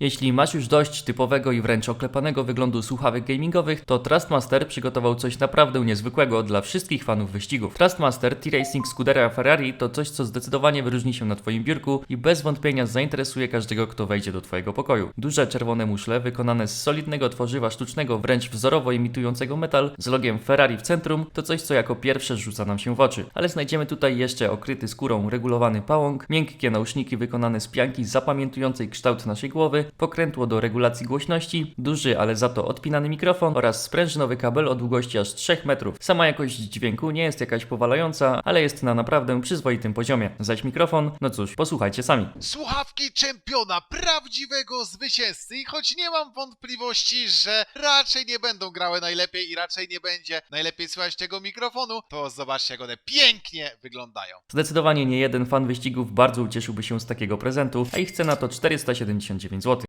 Jeśli masz już dość typowego i wręcz oklepanego wyglądu słuchawek gamingowych, to Trustmaster przygotował coś naprawdę niezwykłego dla wszystkich fanów wyścigów. Trustmaster T-Racing Scudera Ferrari to coś, co zdecydowanie wyróżni się na Twoim biurku i bez wątpienia zainteresuje każdego, kto wejdzie do Twojego pokoju. Duże czerwone muszle wykonane z solidnego tworzywa sztucznego, wręcz wzorowo imitującego metal, z logiem Ferrari w centrum, to coś, co jako pierwsze rzuca nam się w oczy. Ale znajdziemy tutaj jeszcze okryty skórą regulowany pałąk, miękkie nauszniki wykonane z pianki zapamiętującej kształt naszej głowy, pokrętło do regulacji głośności, duży, ale za to odpinany mikrofon oraz sprężynowy kabel o długości aż 3 metrów. Sama jakość dźwięku nie jest jakaś powalająca, ale jest na naprawdę przyzwoitym poziomie. Zaś mikrofon, no cóż, posłuchajcie sami. Słuchawki czempiona, prawdziwego zwycięzcy i choć nie mam wątpliwości, że raczej nie będą grały najlepiej i raczej nie będzie najlepiej słychać tego mikrofonu, to zobaczcie jak one pięknie wyglądają. Zdecydowanie nie jeden fan wyścigów bardzo ucieszyłby się z takiego prezentu, a ich cena to 479 zł.